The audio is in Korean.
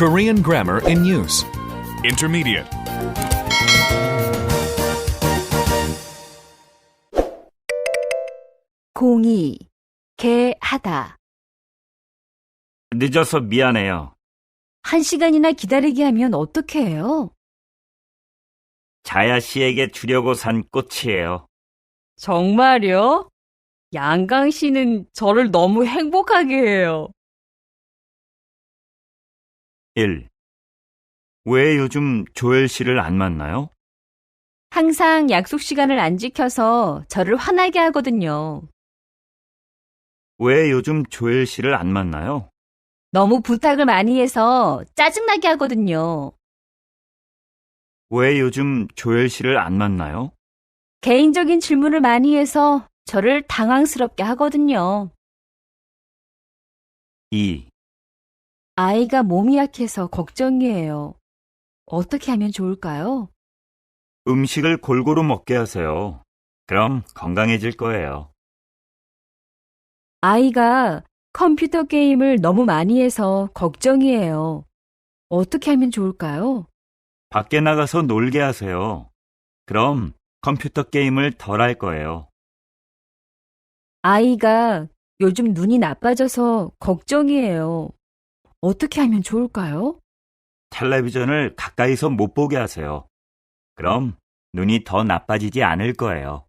Korean grammar in use. Intermediate. 공이 개하다. 늦어서 미안해요. 한 시간이나 기다리게 하면 어떻게 해요? 자야 씨에게 주려고 산 꽃이에요. 정말요? 양강 씨는 저를 너무 행복하게 해요. 1. 왜 요즘 조엘 씨를 안 만나요? 항상 약속 시간을 안 지켜서 저를 화나게 하거든요. 왜 요즘 조엘 씨를 안 만나요? 너무 부탁을 많이 해서 짜증나게 하거든요. 왜 요즘 조엘 씨를 안 만나요? 개인적인 질문을 많이 해서 저를 당황스럽게 하거든요. 2. 아이가 몸이 약해서 걱정이에요. 어떻게 하면 좋을까요? 음식을 골고루 먹게 하세요. 그럼 건강해질 거예요. 아이가 컴퓨터 게임을 너무 많이 해서 걱정이에요. 어떻게 하면 좋을까요? 밖에 나가서 놀게 하세요. 그럼 컴퓨터 게임을 덜 할 거예요. 아이가 요즘 눈이 나빠져서 걱정이에요. 어떻게 하면 좋을까요? 텔레비전을 가까이서 못 보게 하세요. 그럼 눈이 더 나빠지지 않을 거예요.